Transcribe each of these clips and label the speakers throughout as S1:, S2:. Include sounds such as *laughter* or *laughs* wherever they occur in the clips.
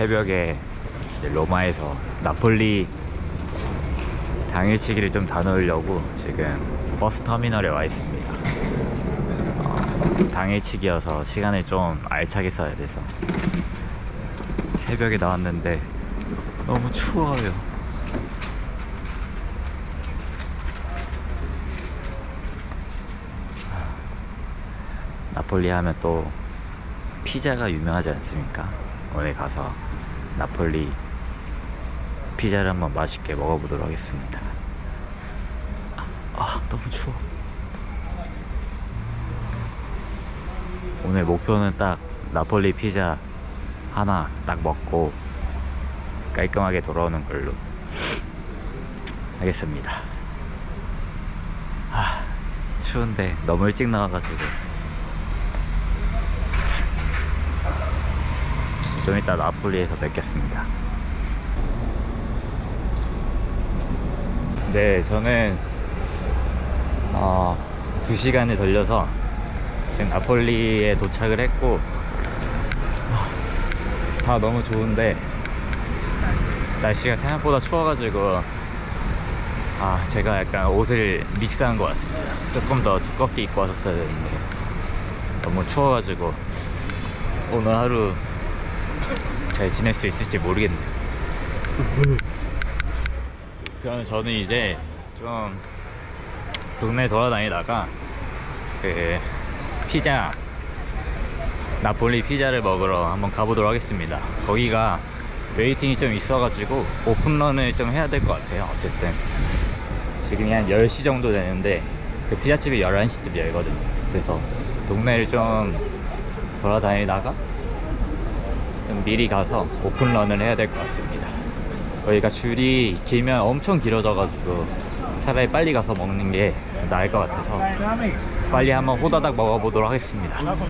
S1: 새벽에 로마에서 나폴리 당일치기를 좀 다녀오려고 지금 버스 터미널에 와 있습니다. 어, 당일치기여서 시간을 좀 알차게 써야 돼서 새벽에 나왔는데 너무 추워요. 나폴리 하면 또 피자가 유명하지 않습니까? 오늘 가서 나폴리 피자를 한번 맛있게 먹어보도록 하겠습니다. 아, 아, 너무 추워. 오늘 목표는 딱 나폴리 피자 하나 딱 먹고 깔끔하게 돌아오는 걸로 하겠습니다. 아, 추운데 너무 일찍 나와가지고 좀 이따 나폴리에서 뵙겠습니다. 네, 저는 어, 2시간을 돌려서 지금 나폴리에 도착을 했고 다 너무 좋은데 날씨가 생각보다 추워가지고 아 제가 약간 옷을 미스한 것 같습니다. 조금 더 두껍게 입고 왔었어야 되는데 너무 추워가지고 오늘 하루 잘 지낼 수 있을지 모르겠네요. 그럼 저는 이제 좀 동네 돌아다니다가 그 피자 나폴리 피자를 먹으러 한번 가보도록 하겠습니다. 거기가 웨이팅이 좀 있어가지고 오픈런을 좀 해야 될 것 같아요. 어쨌든 지금이 한 10시 정도 되는데 그 피자집이 11시쯤 열거든요. 그래서 동네를 좀 돌아다니다가 좀 미리 가서 오픈런을 해야 될 것 같습니다. 저희가 줄이 길면 엄청 길어져가지고 차라리 빨리 가서 먹는 게 나을 것 같아서 빨리 한번 호다닥 먹어보도록 하겠습니다.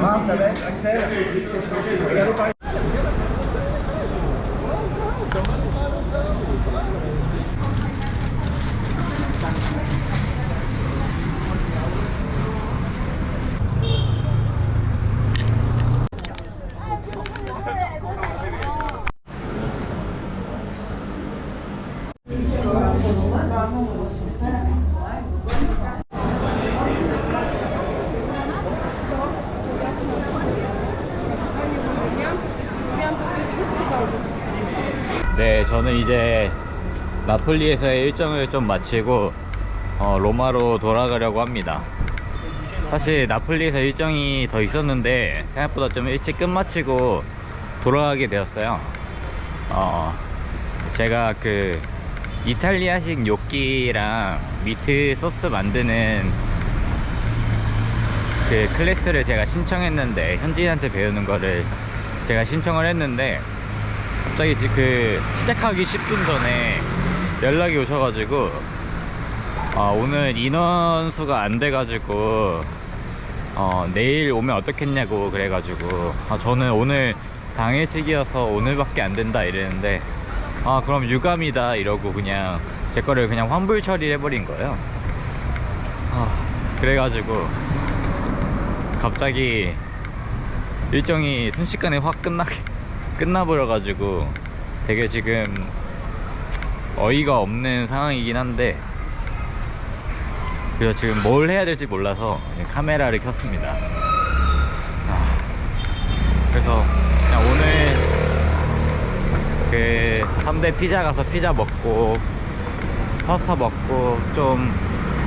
S1: Vamos a ver, acceda. 이제 나폴리에서의 일정을 좀 마치고 어, 로마로 돌아가려고 합니다. 사실 나폴리에서 일정이 더 있었는데 생각보다 좀 일찍 끝마치고 돌아가게 되었어요. 어, 제가 그 이탈리아식 뇨끼랑 미트 소스 만드는 그 클래스를 제가 신청했는데 현지인한테 배우는 거를 제가 신청을 했는데 갑자기 지- 그 시작하기 10분 전에 연락이 오셔가지고 아, 오늘 인원수가 안 돼가지고 어, 내일 오면 어떻겠냐고 그래가지고 아, 저는 오늘 당일치기여서 오늘밖에 안 된다 이랬는데 아 그럼 유감이다 이러고 그냥 제 거를 그냥 환불 처리를 해버린 거예요. 아, 그래가지고 갑자기 일정이 순식간에 확 끝나 끝나버려가지고 되게 지금 어이가 없는 상황이긴 한데 그래서 지금 뭘 해야 될지 몰라서 카메라를 켰습니다. 아, 그래서 그냥 오늘 그 3대 피자 가서 피자 먹고 파스타 먹고 좀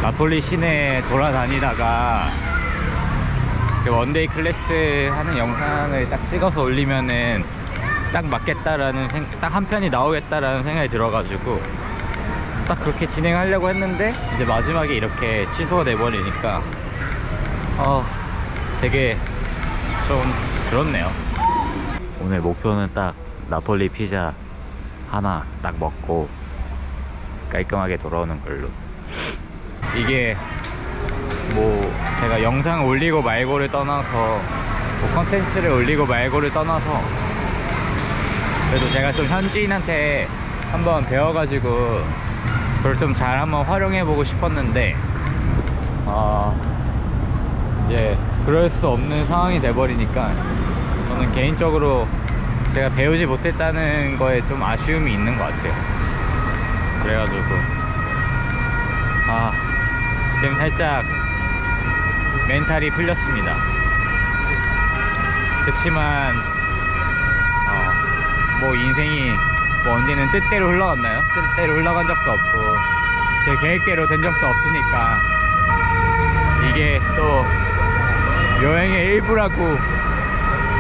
S1: 나폴리 시내 돌아다니다가 그 원데이 클래스 하는 영상을 딱 찍어서 올리면은 딱 맞겠다라는 생, 딱한 편이 나오겠다라는 생각이 들어가지고 딱 그렇게 진행하려고 했는데 이제 마지막에 이렇게 취소가 돼버리니까 어 되게 좀 그렇네요. 오늘 목표는 딱 나폴리 피자 하나 딱 먹고 깔끔하게 돌아오는 걸로. 이게 뭐 제가 영상 올리고 말고를 떠나서 뭐 컨텐츠를 올리고 말고를 떠나서 그래도 제가 좀 현지인한테 한번 배워가지고 그걸 좀 잘 한번 활용해보고 싶었는데 어 이제 그럴 수 없는 상황이 돼버리니까 저는 개인적으로 제가 배우지 못했다는 거에 좀 아쉬움이 있는 것 같아요. 그래가지고. 아 지금 살짝 멘탈이 풀렸습니다. 그치만 어, 뭐 인생이 뭐 언제는 뜻대로 흘러갔나요? 뜻대로 흘러간 적도 없고 제 계획대로 된 적도 없으니까 이게 또 여행의 일부라고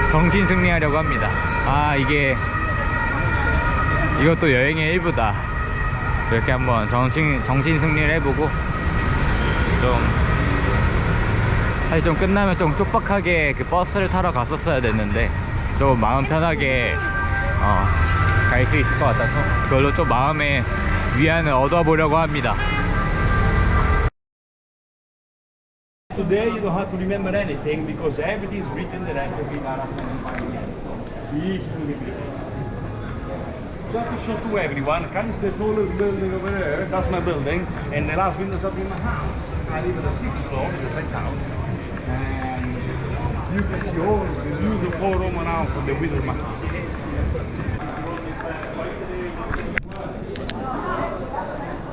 S1: 정신 승리하려고 합니다. 아 이게 이것도 여행의 일부다. 이렇게 한번 정신 정신 승리를 해보고 좀 사실 좀 끝나면 좀 쪽박하게 그 버스를 타러 갔었어야 됐는데 좀 마음 편하게 어, 갈 수 있을 것 같아서 그걸로 좀 마음의 위안을 얻어보려고 합니다.
S2: Today you don't have to remember anything because everything is written the recipe. Easy to repeat. Just to show to everyone, can you the tallest building over there? That's my building. And the last windows up in my house. I live on the sixth floor, it's a penthouse. And you can see all the beautiful room around from the my house.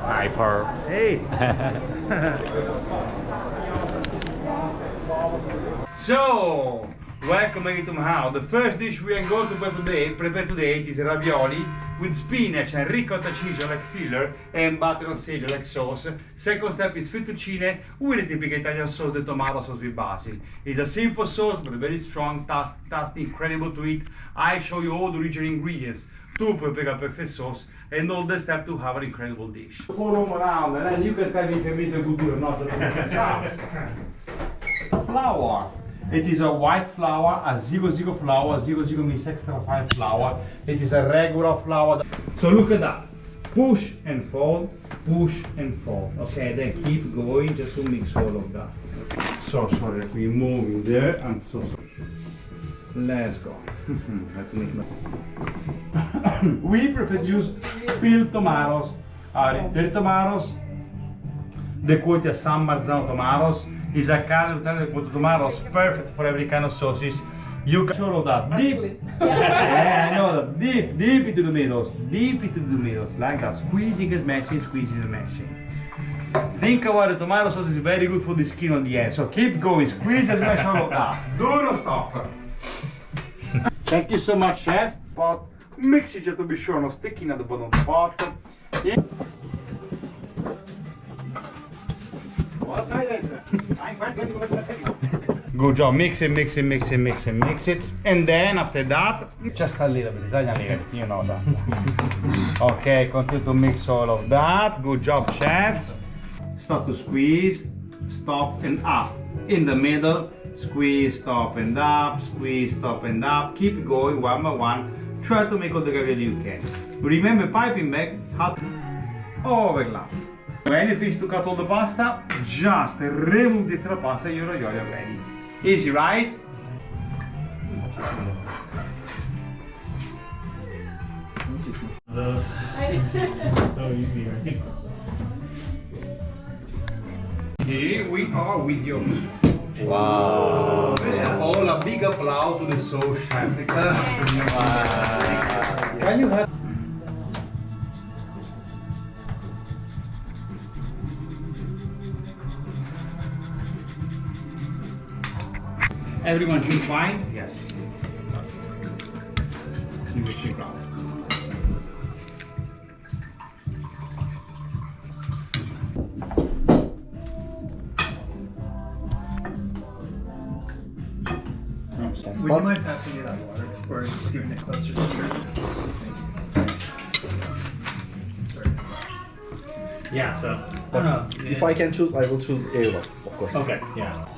S1: Hi, Pearl.
S2: Hey. *laughs* *laughs* so welcome again to my house. The first dish we are going to prepare today, prepare today is ravioli with spinach and ricotta cheese like filler and butter and sage like sauce. Second step is fettuccine with a typical Italian sauce, the tomato sauce with basil. It's a simple sauce but very strong, taste, taste incredible to eat. I show you all the original ingredients to prepare a perfect sauce and all the steps to have an incredible dish. Them around and then you can tell me if you made a good or not. flour. It is a white flour, a zero zero flour. Zero zero means extra fine flour. It is a regular flour. So look at that. Push and fold, push and fold. Okay, then keep going just to mix all of that. So sorry, we moving there. I'm so sorry. Let's go. *laughs* Let *coughs* we prefer to use peeled tomatoes. Peeled tomatoes the quality of San Marzano tomatoes is a kind of Italian quality tomatoes perfect for every kind of sauces. You can all of that deep. *laughs* yeah, I know that deep, deep into the tomatoes, deep into the tomatoes, like that. Squeezing and smashing, squeezing and smashing. Think about the tomato sauce is very good for the skin on the end. So keep going, squeeze and smash all of that. Do not stop. Thank you so much, chef. But mix it just to be sure, not sticking at the bottom of the pot. Good job. Mix it, mix it, mix it, mix it, mix it. And then after that, just a little bit, Italian little you know that. *laughs* okay, continue to mix all of that. Good job, chefs. Start to squeeze, stop and up. In the middle, squeeze, stop and up, squeeze, stop and up. Keep going one by one. Try to make all the ravioli you can. Remember piping back, hot overlap. When you finish to cut all the pasta, just remove the extra pasta, your ravioli are ready. Easy, right?
S3: so easy, right?
S2: Here we are with your
S1: Wow.
S2: First of all, a big applause to the soul chef. Can you have Everyone should fine? Yes. You wish you got.
S3: Would you mind passing me that water or just giving it closer to the Sorry. Yeah, so. Oh, no.
S4: If I can choose, I will choose Airbus, of course.
S3: Okay, yeah.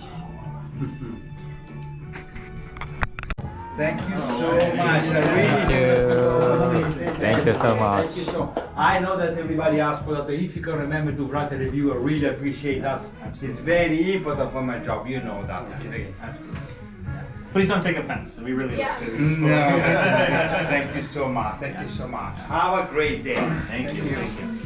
S2: Thank you so much. I really
S1: Thank you. Thank you so much.
S2: Thank you so. I know that everybody asked for that. If you can remember to write a review, I really appreciate that. It's very important for my job. You know that. Absolutely.
S3: Please don't take offense. We really like this.
S2: No. *laughs* Thank you so much. Thank you so much. Have a great day.
S3: Thank you. Thank you.